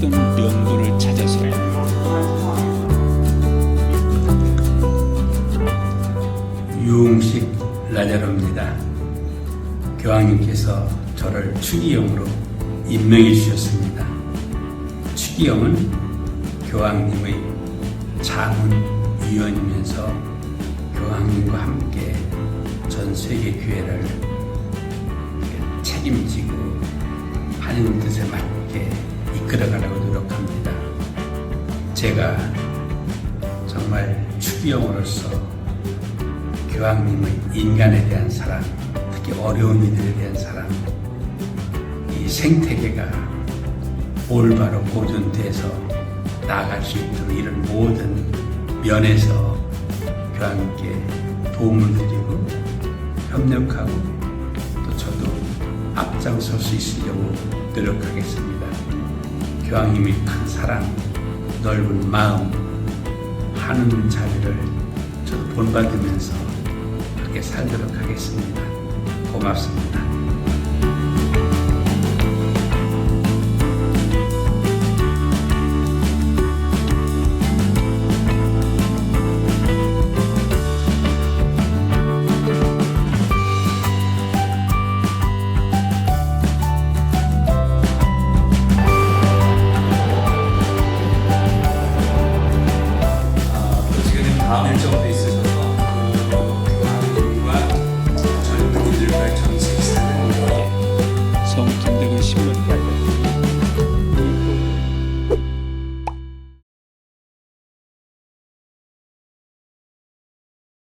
어떤 명분을 찾아서 유흥식 라자로입니다. 교황님께서 저를 추기형으로 임명해 주셨습니다. 추기형은 교황님의 자문위원이면서 교황님과 함께 전 세계 교회를 책임지고 하나님 뜻에 맞게 이끌어가라고 제가 정말 추기영으로서 교황님의 인간에 대한 사랑, 특히 어려운 이들에 대한 사랑, 이 생태계가 올바로 보존돼서 나아갈 수 있도록 이런 모든 면에서 교황님께 도움을 드리고 협력하고 또 저도 앞장설 수 있으려고 노력하겠습니다. 교황님의 큰 사랑, 넓은 마음, 하는 자리를 저도 본받으면서 함께 살도록 하겠습니다. 고맙습니다. 아, 또지